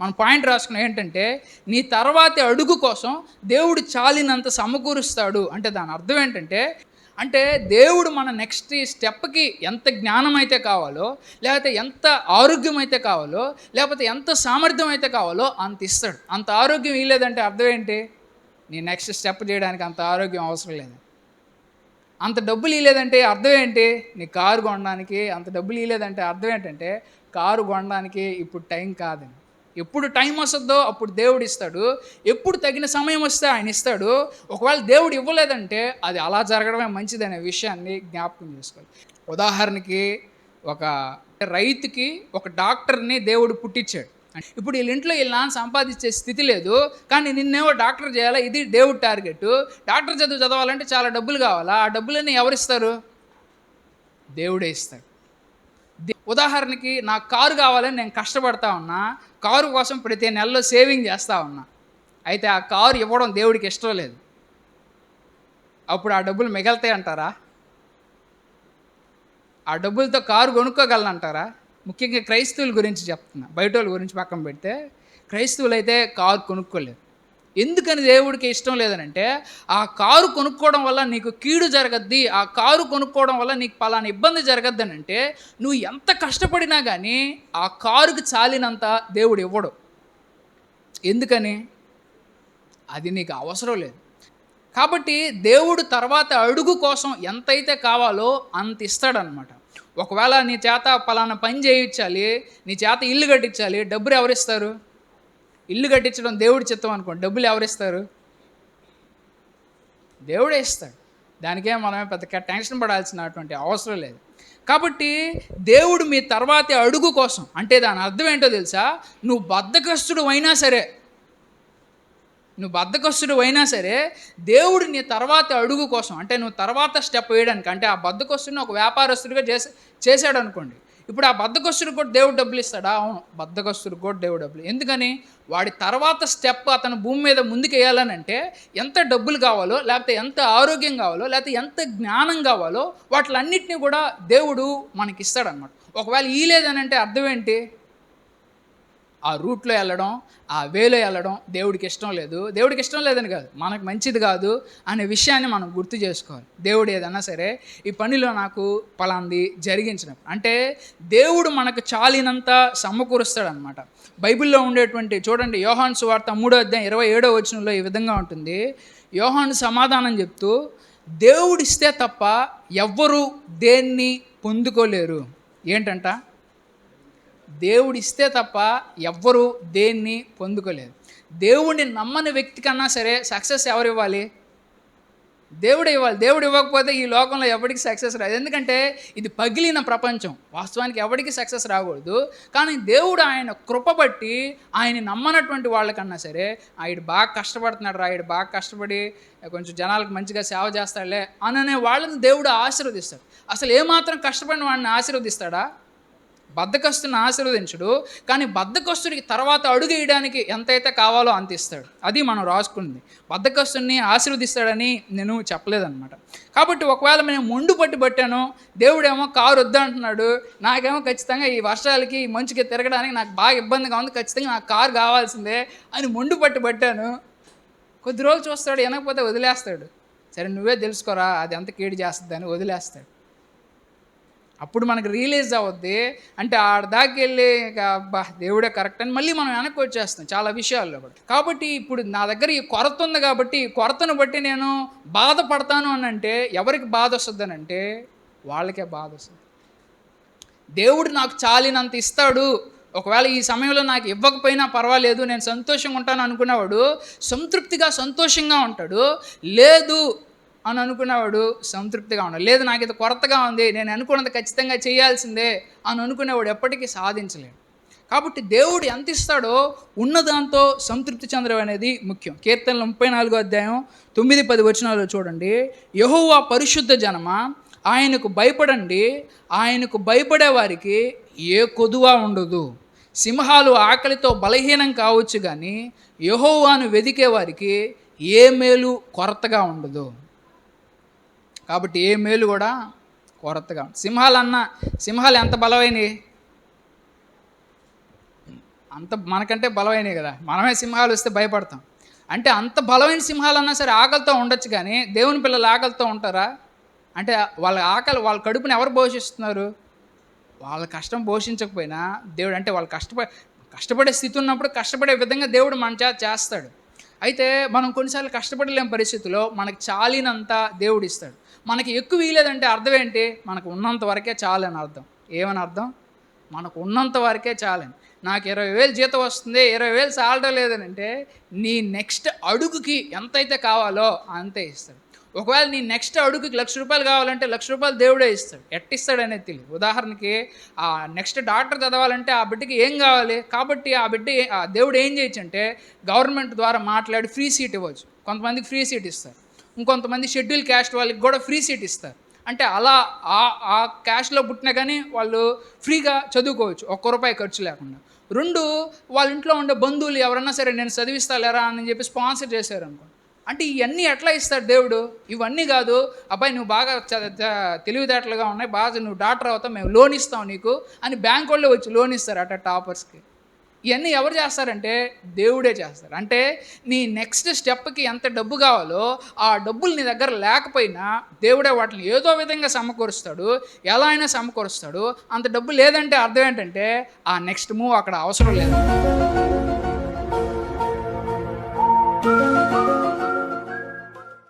మన పాయింట్ రాసుకున్న ఏంటంటే నీ తర్వాతి అడుగు కోసం దేవుడు చాలినంత సమకూరుస్తాడు. అంటే దాని అర్థం ఏంటంటే అంటే దేవుడు మన నెక్స్ట్ స్టెప్కి ఎంత జ్ఞానం అయితే కావాలో లేకపోతే ఎంత ఆరోగ్యం అయితే కావాలో లేకపోతే ఎంత సామర్థ్యం అయితే కావాలో అంత ఇస్తాడు. అంత ఆరోగ్యం ఇవ్వలేదంటే అర్థం ఏంటి? నీ నెక్స్ట్ స్టెప్ చేయడానికి అంత ఆరోగ్యం అవసరం లేదు. అంత డబ్బులు ఇవ్వలేదంటే అర్థం ఏంటి? నీ కారు కొనడానికి అంత డబ్బులు ఇవ్వలేదంటే అర్థం ఏంటంటే కారు కొనడానికి ఇప్పుడు టైం కాదని. ఎప్పుడు టైం వస్తుందో అప్పుడు దేవుడు ఇస్తాడు. ఎప్పుడు తగిన సమయం వస్తే ఆయన ఇస్తాడు. ఒకవేళ దేవుడు ఇవ్వలేదంటే అది అలా జరగడమే మంచిదనే విషయాన్ని జ్ఞాపకం చేసుకోవాలి. ఉదాహరణకి ఒక రైతుకి ఒక డాక్టర్ని దేవుడు పుట్టించాడు. ఇప్పుడు వీళ్ళ ఇంట్లో వీళ్ళ నాన్న సంపాదించే స్థితి లేదు. కానీ నిన్నేమో డాక్టర్ చేయాలా? ఇది దేవుడు టార్గెట్. డాక్టర్ చదువు చదవాలంటే చాలా డబ్బులు కావాలా? ఆ డబ్బులన్నీ ఎవరిస్తారు? దేవుడే ఇస్తాడు. ఉదాహరణకి నాకు కారు కావాలని నేను కష్టపడతా ఉన్నా కారు కోసం ప్రతి నెలలో సేవింగ్ చేస్తూ ఉన్నా అయితే ఆ కారు ఇవ్వడం దేవుడికి ఇష్టం లేదు. అప్పుడు ఆ డబ్బులు మిగలుతాయి అంటారా? ఆ డబ్బులతో కారు కొనుక్కోగలనంటారా? ముఖ్యంగా క్రైస్తవుల గురించి చెప్తున్నా బయట వాళ్ళ గురించి పక్కన పెడితే క్రైస్తవులు అయితే కారు కొనుక్కోలేరు. ఎందుకని దేవుడికి ఇష్టం లేదనంటే ఆ కారు కొనుక్కోవడం వల్ల నీకు కీడు జరగద్ది ఆ కారు కొనుక్కోవడం వల్ల నీకు పలానా ఇబ్బంది జరగద్దని అంటే నువ్వు ఎంత కష్టపడినా కానీ ఆ కారుకి చాలినంత దేవుడు ఇవ్వడు. ఎందుకని? అది నీకు అవసరం లేదు. కాబట్టి దేవుడు తర్వాత అడుగు కోసం ఎంతైతే కావాలో అంత ఇస్తాడనమాట. ఒకవేళ నీ చేత పలానా పని చేయించాలి నీ చేత ఇల్లు కట్టించాలి డబ్బులు ఎవరిస్తారు ఇల్లు కట్టించడం దేవుడి చిత్తం అనుకోండి. డబ్బులు ఎవరిస్తారు? దేవుడే ఇస్తాడు. దానికేం మనమే పెద్ద టెన్షన్ పడాల్సినటువంటి అవసరం లేదు. కాబట్టి దేవుడు మీ తర్వాతి అడుగు కోసం అంటే దాని అర్థం ఏంటో తెలుసా? నువ్వు బద్ధకస్తుడు అయినా సరే నువ్వు బద్ధకస్తుడు అయినా సరే దేవుడు నీ తర్వాత అడుగు కోసం అంటే నువ్వు తర్వాత స్టెప్ వేయడానికి అంటే ఆ బద్ధకస్తుడిని ఒక వ్యాపారస్తుడిగా చేసే చేశాడు అనుకోండి ఇప్పుడు ఆ బద్దకస్తుడికి కూడా దేవుడు డబ్బులు ఇస్తాడా? అవును. బద్దకస్తుడికి కూడా దేవుడు డబ్బులు. ఎందుకని? వాడి తర్వాత స్టెప్ అతను భూమి మీద ముందుకు అంటే ఎంత డబ్బులు కావాలో లేకపోతే ఎంత ఆరోగ్యం కావాలో లేకపోతే ఎంత జ్ఞానం కావాలో వాటిలన్నిటినీ కూడా దేవుడు మనకి ఇస్తాడనమాట ఒకవేళ ఈ లేదని అంటే అర్థం ఏంటి? ఆ రూట్లో వెళ్ళడం ఆ వేలో వెళ్ళడం దేవుడికి ఇష్టం లేదు. దేవుడికి ఇష్టం లేదని కాదు మనకు మంచిది కాదు అనే విషయాన్ని మనం గుర్తు చేసుకోవాలి. దేవుడు ఏదన్నా సరే ఈ పనిలో నాకు పలాంది జరిగించినప్పుడు అంటే దేవుడు మనకు చాలినంత సమకూరుస్తాడనమాట. బైబిల్లో ఉండేటువంటి చూడండి యోహాన్ సువార్త మూడో అధ్యాయం ఇరవై ఏడో వచనంలో ఈ విధంగా ఉంటుంది. యోహాన్ సమాధానం చెప్తూ దేవుడిస్తే తప్ప ఎవ్వరూ దేన్ని పొందుకోలేరు. ఏంటంట? దేవుడిస్తే తప్ప ఎవ్వరూ దేన్ని పొందుకోలేదు. దేవుడిని నమ్మని వ్యక్తి కన్నా సరే సక్సెస్ ఎవరు ఇవ్వాలి? దేవుడు ఇవ్వాలి. దేవుడు ఇవ్వకపోతే ఈ లోకంలో ఎవరికి సక్సెస్ రాదు. ఎందుకంటే ఇది పగిలిన ప్రపంచం. వాస్తవానికి ఎవరికి సక్సెస్ రాకూడదు. కానీ దేవుడు ఆయన కృప బట్టి ఆయన నమ్మనటువంటి వాళ్ళకన్నా సరే ఆయన బాగా కష్టపడుతున్నాడు రా ఆయన బాగా కష్టపడి కొంచెం జనాలకు మంచిగా సేవ చేస్తాడులే అననే వాళ్ళని దేవుడు ఆశీర్వదిస్తాడు. అసలు ఏమాత్రం కష్టపడిన వాడిని ఆశీర్వదిస్తాడా? బద్దకస్తుని ఆశీర్వదించడు కానీ బద్దకస్తుడికి తర్వాత అడుగు వేయడానికి ఎంతైతే కావాలో అంత ఇస్తాడు. అది మనం రాసుకుంది. బద్దకస్తుని ఆశీర్వదిస్తాడని నేను చెప్పలేదన్నమాట. కాబట్టి ఒకవేళ నేను మొండు పట్టి పట్టాను దేవుడేమో కారు వద్దంటున్నాడు నాకేమో ఖచ్చితంగా ఈ వర్షాలకి మంచుకి తిరగడానికి నాకు బాగా ఇబ్బందిగా ఉంది ఖచ్చితంగా నాకు కారు కావాల్సిందే అని మొండు పట్టి పట్టాను కొద్ది రోజులు చూస్తాడు వినకపోతే వదిలేస్తాడు. సరే నువ్వే తెలుసుకోరా అది ఎంత కీడు చేస్తుంది అని వదిలేస్తాడు. అప్పుడు మనకు రియలైజ్ అవుద్ది. అంటే ఆడదాకి వెళ్ళి బా అబ్బా దేవుడే కరెక్ట్ అని మళ్ళీ మనం వెనక్కి వచ్చేస్తాం చాలా విషయాల్లో కూడా. కాబట్టి ఇప్పుడు నా దగ్గర ఈ కొరత ఉంది కాబట్టి ఈ కొరతను బట్టి నేను బాధపడతాను అని అంటే ఎవరికి బాధ వస్తుంది అని అంటే వాళ్ళకే బాధ వస్తుంది. దేవుడు నాకు చాలినంత ఇస్తాడు. ఒకవేళ ఈ సమయంలో నాకు ఇవ్వకపోయినా పర్వాలేదు నేను సంతోషంగా ఉంటాను అనుకునేవాడు సంతృప్తిగా సంతోషంగా ఉంటాడు. లేదు అని అనుకునేవాడు సంతృప్తిగా ఉన్నాడు. లేదు నాకు ఇది కొరతగా ఉంది నేను అనుకున్నది ఖచ్చితంగా చేయాల్సిందే అని అనుకునేవాడు ఎప్పటికీ సాధించలేడు. కాబట్టి దేవుడు ఎంత ఇస్తాడో ఉన్నదాంతో సంతృప్తి చెందడం అనేది ముఖ్యం. కీర్తనలు ముప్పై నాలుగో అధ్యాయం తొమ్మిది పది వచనాలు చూడండి. యహోవా పరిశుద్ధ జనమ ఆయనకు భయపడండి. ఆయనకు భయపడే వారికి ఏ కొదువా ఉండదు. సింహాలు ఆకలితో బలహీనం కావచ్చు కానీ యహోవాను వెదికే వారికి ఏ మేలు కొరతగా ఉండదు. కాబట్టి ఏ మేలు కూడా కొరతగా సింహాలు అన్న సింహాలు ఎంత బలమైనవి? అంత మనకంటే బలమైనవి కదా. మనమే సింహాలు వస్తే భయపడతాం. అంటే అంత బలమైన సింహాలు అన్నా సరే ఆకలితో ఉండొచ్చు కానీ దేవుని పిల్లలు ఆకలితో ఉంటారా? అంటే వాళ్ళ ఆకలి వాళ్ళ కడుపుని ఎవరు పోషిస్తున్నారు? వాళ్ళ కష్టం పోషించకపోయినా దేవుడు అంటే వాళ్ళు కష్టపడే కష్టపడే స్థితి ఉన్నప్పుడు కష్టపడే విధంగా దేవుడు మన చేస్తాడు. అయితే మనం కొన్నిసార్లు కష్టపడలేని పరిస్థితిలో మనకి చాలినంత దేవుడు ఇస్తాడు. మనకి ఎక్కువ వీలేదంటే అర్థం ఏంటి? మనకు ఉన్నంత వరకే చాలని అర్థం. ఏమని అర్థం? మనకు ఉన్నంత వరకే చాలని. నాకు ఇరవై వేలు జీతం వస్తుంది ఇరవై వేలు సాలడం లేదని అంటే నీ నెక్స్ట్ అడుగుకి ఎంతైతే కావాలో అంతే ఇస్తాడు. ఒకవేళ నీ నెక్స్ట్ అడుగుకి లక్ష రూపాయలు కావాలంటే లక్ష రూపాయలు దేవుడే ఇస్తాడు. ఎట్టిస్తాడు అనేది తెలియదు. ఉదాహరణకి ఆ నెక్స్ట్ డాక్టర్ చదవాలంటే ఆ బిడ్డకి ఏం కావాలి? కాబట్టి ఆ బిడ్డ ఆ దేవుడు ఏం చేయొచ్చు అంటే గవర్నమెంట్ ద్వారా మాట్లాడి ఫ్రీ సీట్ ఇవ్వచ్చు. కొంతమందికి ఫ్రీ సీట్ ఇస్తారు. ఇంకొంతమంది షెడ్యూల్ క్యాస్ట్ వాళ్ళకి కూడా ఫ్రీ సీట్ ఇస్తారు. అంటే అలా ఆ ఆ క్యాష్లో పుట్టినా కానీ వాళ్ళు ఫ్రీగా చదువుకోవచ్చు. ఒక్క రూపాయి ఖర్చు లేకుండా. రెండు వాళ్ళ ఇంట్లో ఉండే బంధువులు ఎవరన్నా సరే నేను చదివిస్తా లేరా అని చెప్పి స్పాన్సర్ చేశారు అనుకో అంటే ఇవన్నీ ఎట్లా ఇస్తాడు దేవుడు? ఇవన్నీ కాదు అబ్బాయి నువ్వు బాగా చ- తెలివితేటలుగా ఉన్నాయి బాగా నువ్వు డాక్టర్ అవుతావు మేము లోన్ ఇస్తాం నీకు అని బ్యాంక్ వాళ్ళే వచ్చి లోన్ ఇస్తారు అట టాపర్స్కి. ఇవన్నీ ఎవరు చేస్తారంటే దేవుడే చేస్తారు. అంటే నీ నెక్స్ట్ స్టెప్కి ఎంత డబ్బు కావాలో ఆ డబ్బులు నీ దగ్గర లేకపోయినా దేవుడే వాటిని ఏదో విధంగా సమకూరుస్తాడు. ఎలా అయినా సమకూరుస్తాడు. అంత డబ్బు లేదంటే అర్థం ఏంటంటే ఆ నెక్స్ట్ మూవ్ అక్కడ అవసరం లేదు.